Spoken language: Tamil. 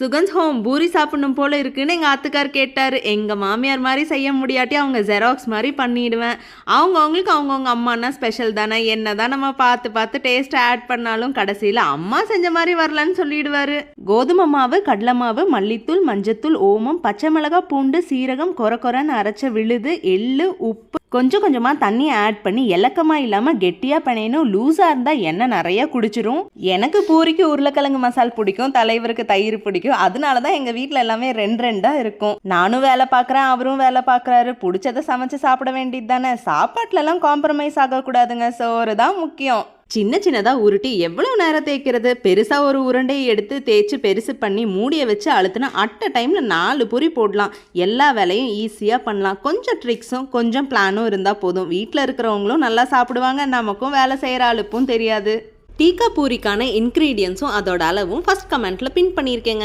சுகந்த் ஹோம் பூரி சாப்பிடணும் போல இருக்குன்னு எங்கள் ஆத்துக்கார் கேட்டார். எங்கள் மாமியார் மாதிரி செய்ய முடியாட்டி அவங்க ஜெராக்ஸ் மாதிரி பண்ணிடுவேன். அவங்கவுங்களுக்கு அவங்கவுங்க அம்மானா ஸ்பெஷல் தானே என்ன தான். நம்ம பார்த்து பார்த்து டேஸ்ட் ஆட் பண்ணாலும் கடைசியில் அம்மா செஞ்ச மாதிரி வரலன்னு சொல்லிடுவார். கோதுமை மாவு கடலை மாவு மல்லித்தூள் மஞ்சத்தூள் ஓமம் பச்சை மிளகா பூண்டு சீரகம் கொர கொரன்னு அரைச்ச விழுது எள்ளு உப்பு கொஞ்சம் கொஞ்சமாக தண்ணி ஆட் பண்ணி இலக்கமாக இல்லாமல் கெட்டியாக பிணையணும். லூஸாக இருந்தால் எண்ணெய் நிறைய குடிச்சிரும். எனக்கு பூரிக்கு உருளைக்கிழங்கு மசால் பிடிக்கும். தலைவருக்கு தயிர் பிடிக்கும். அதனால தான் எங்கள் வீட்டில் எல்லாமே ரெண்டு ரெண்டாக இருக்கும். நானும் வேலை பார்க்குறேன் அவரும் வேலை பார்க்குறாரு. பிடிச்சதை சமைச்சு சாப்பிட வேண்டியது தானே சாப்பாட்டிலலாம் காம்ப்ரமைஸ் ஆகக்கூடாதுங்க. சோறு தான் முக்கியம். சின்ன சின்னதாக உருட்டி எவ்வளோ நேரம் தேய்க்கிறது? பெருசாக ஒரு உருண்டையை எடுத்து தேய்ச்சி பெருசு பண்ணி மூடியை வச்சு அழுத்தினா அட்ட டைமில் நாலு பொரி போடலாம். எல்லா வேலையும் ஈஸியாக பண்ணலாம். கொஞ்சம் ட்ரிக்ஸும் கொஞ்சம் பிளானும் இருந்தால் போதும். வீட்டில் இருக்கிறவங்களும் நல்லா சாப்பிடுவாங்க. நமக்கும் வேலை செய்கிற அழுப்பும் தெரியாது. டீக்கா பூரிக்கான இன்க்ரீடியன்ஸும் அதோட அளவும் ஃபஸ்ட் கமெண்ட்டில் பின் பண்ணியிருக்கேங்க.